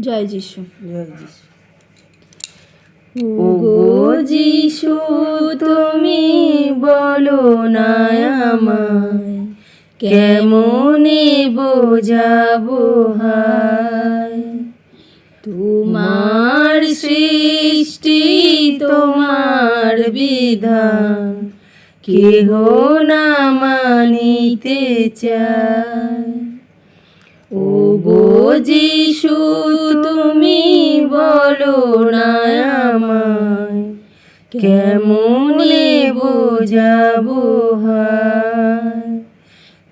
জয় যিশু। জয় যিশু। ওগো যিশু তুমি বলো না আমায় কেমনে বোঝাবো হায়? তোমার সৃষ্টি তোমার বিধান কেহ না মানিতে চায়। ও যিশু, তুমি বলো না আমায়, কেমনে বোঝাবো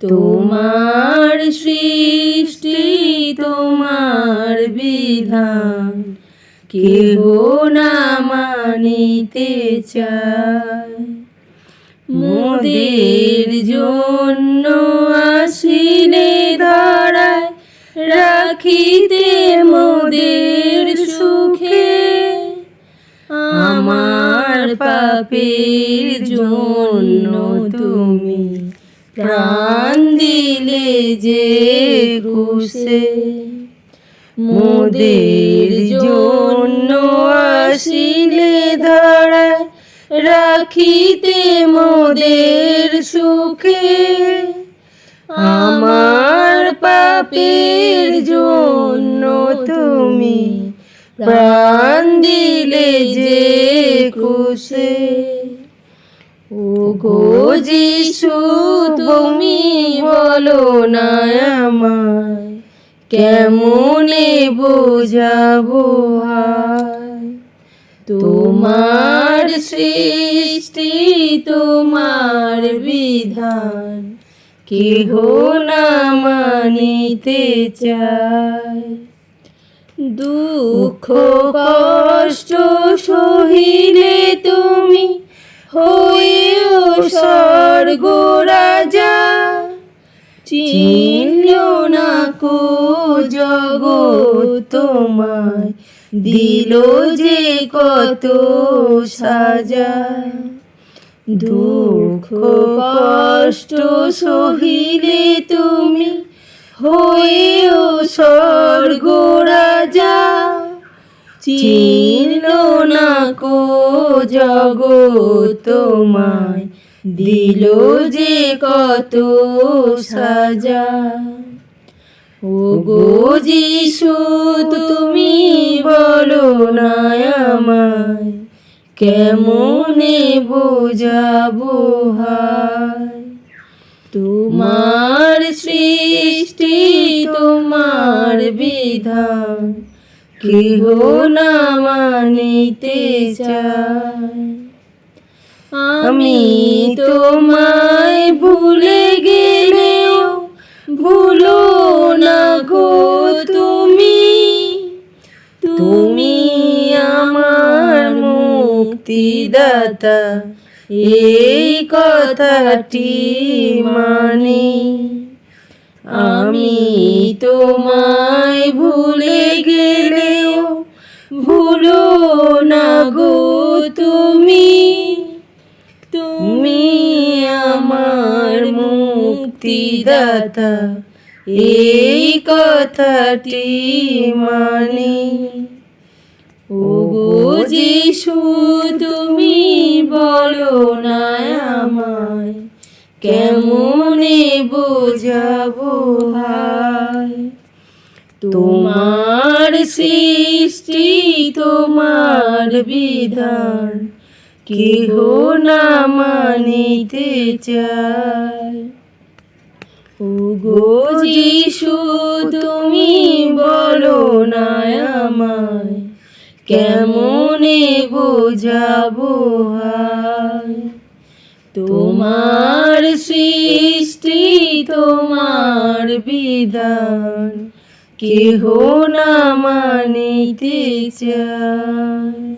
তোমার সৃষ্টি, তোমার বিধান, কেহ না মানিতে চায়। মোদের জন্য আসিলে রাখিতে মোদের সুখে, আমার পাপের জন্য তুমি প্রাণ দিলে যে খুশে। মোদের জন্য আসিলে ধরায়, রাখিতে মোদের সুখে। আমার পাপের জন্য তুমি প্রাণ দিলে যে খুশে। ও গো যিশু, তুমি বলো না আমায়, কেমনে বোঝাবো তোমার সৃষ্টি, তোমার বিধান কেহ না মানিতে চায়। দুঃখ, কষ্ট সহিলে তুমি হয়েও স্বর্গ রাজা। চিনল না কো জগৎ তোমায় দিল যে কত সাজা। দুঃখ, কষ্ট সহিলে তুমি হয়েও স্বর্গ রাজা। চিনল না কো জগৎ তোমায় দিল যে কত সাজা। ও গো যিশু, তুমি বলো না আমায় কেমনে বোঝাবো তোমার সৃষ্টি তোমার বিধান কেহ না মানিতে চায়। আমি তোমায় ভুলে মুক্তিদাতা এই কথাটি মানি। আমি তোমায় ভুলে গেলেও ভুলো না গো তুমি। তুমি আমার মুক্তিদাতা। এই কথাটি মানি। ও গো যিশু তুমি বলো না আমায়, কেমনে বোঝাবো হায় তোমার সৃষ্টি, তোমার বিধান, কেহ না মানিতে চায়। ও গো যিশু তুমি বলো না আমায় কেমনে বোঝাবো তোমার সৃষ্টি তোমার বিধান কেহ না মানিতে চায়।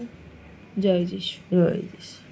জয় যিশু। জয় যিশু।